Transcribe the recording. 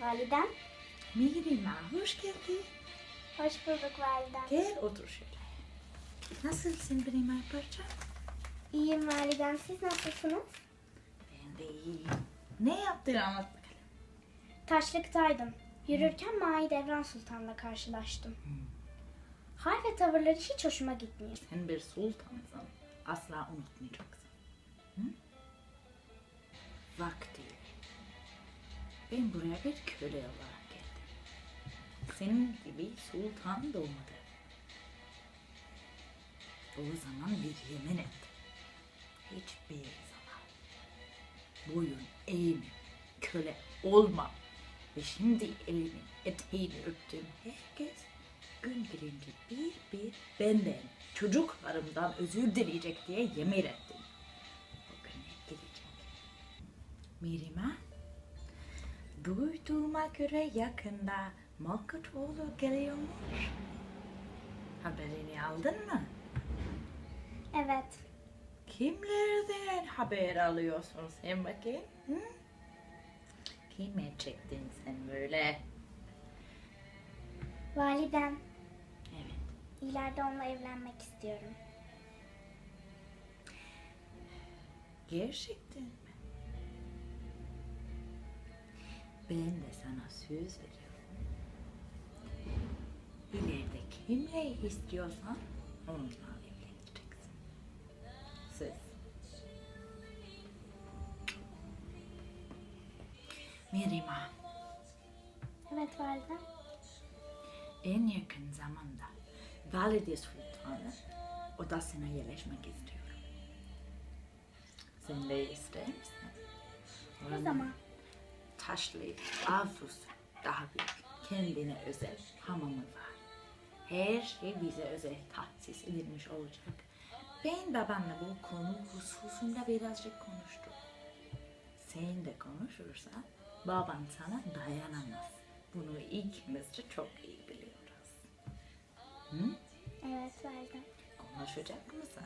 Validem. Mirima hoş geldin. Hoş bulduk validem. Gel otur şöyle. Nasılsın benim ay parça? İyiyim validem. Siz nasılsınız? Ben de iyiyim. Ne yaptın anlat bakalım. Taşlıktaydım. Yürürken Mahidevran Sultan'la karşılaştım. Hal ve tavırları hiç hoşuma gitmiyor. Sen bir sultansın. Asla unutmayacaksın. Hı? Vakti. Ben buraya bir köle olarak geldim. Senin gibi sultan doğmadı. O zaman bir yemin et. Hiçbir zaman boyun eğme, köle olma. Ve şimdi elimin eteğini öptüğüm herkes gün gelince bir bir benden, çocuklarımdan özür dileyecek diye yemin ettim. O gün gelecek. Mirima, duyduğuma göre yakında Malkoçoğlu geliyormuş. Haberini aldın mı? Evet. Kimlerden haber alıyorsun sen bakayım? Hı? Kime çektin sen böyle? Validem. Evet. ileride onunla evlenmek istiyorum. Gerçekten mi? Ben de sana söz veriyorum. İleride kimle istiyorsan onunla evleneceksin. Söz. Mirima, Evet validem. en yakın zamanda Valide Sultanı odasına yerleşmek istiyorum. Sen de ister misin? Oranın zaman? Taşlı, avlusu, daha büyük, kendine özel hamamı var. Her şey bize özel tahsis edilmiş olacak. Ben babamla bu konu hususunda birazcık konuştum. Sen de konuşursan baban sana dayanamaz. Bunu ikimiz de çok iyi biliyoruz. Hı? Evet validem. Konuşacak mısın?